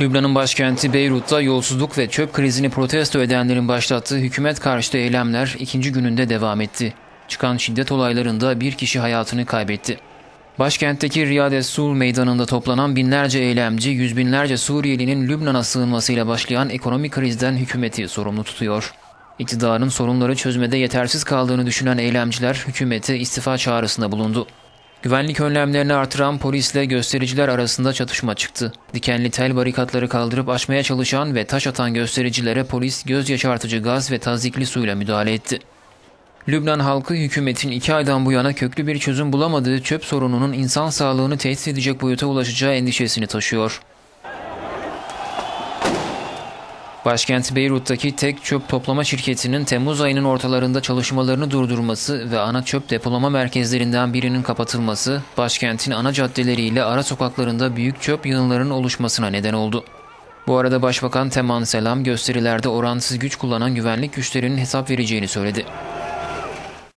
Lübnan'ın başkenti Beyrut'ta yolsuzluk ve çöp krizini protesto edenlerin başlattığı hükümet karşıtı eylemler ikinci gününde devam etti. Çıkan şiddet olaylarında bir kişi hayatını kaybetti. Başkentteki Riyad Es-Sul meydanında toplanan binlerce eylemci, yüz binlerce Suriyelinin Lübnan'a sığınmasıyla başlayan ekonomik krizden hükümeti sorumlu tutuyor. İktidarın sorunları çözmede yetersiz kaldığını düşünen eylemciler hükümete istifa çağrısında bulundu. Güvenlik önlemlerini artıran polisle göstericiler arasında çatışma çıktı. Dikenli tel barikatları kaldırıp açmaya çalışan ve taş atan göstericilere polis göz yaşartıcı gaz ve tazikli suyla müdahale etti. Lübnan halkı hükümetin iki aydan bu yana köklü bir çözüm bulamadığı çöp sorununun insan sağlığını tehdit edecek boyuta ulaşacağı endişesini taşıyor. Başkent Beyrut'taki tek çöp toplama şirketinin Temmuz ayının ortalarında çalışmalarını durdurması ve ana çöp depolama merkezlerinden birinin kapatılması, başkentin ana caddeleriyle ara sokaklarında büyük çöp yığınlarının oluşmasına neden oldu. Bu arada Başbakan Teman Selam gösterilerde oransız güç kullanan güvenlik güçlerinin hesap vereceğini söyledi.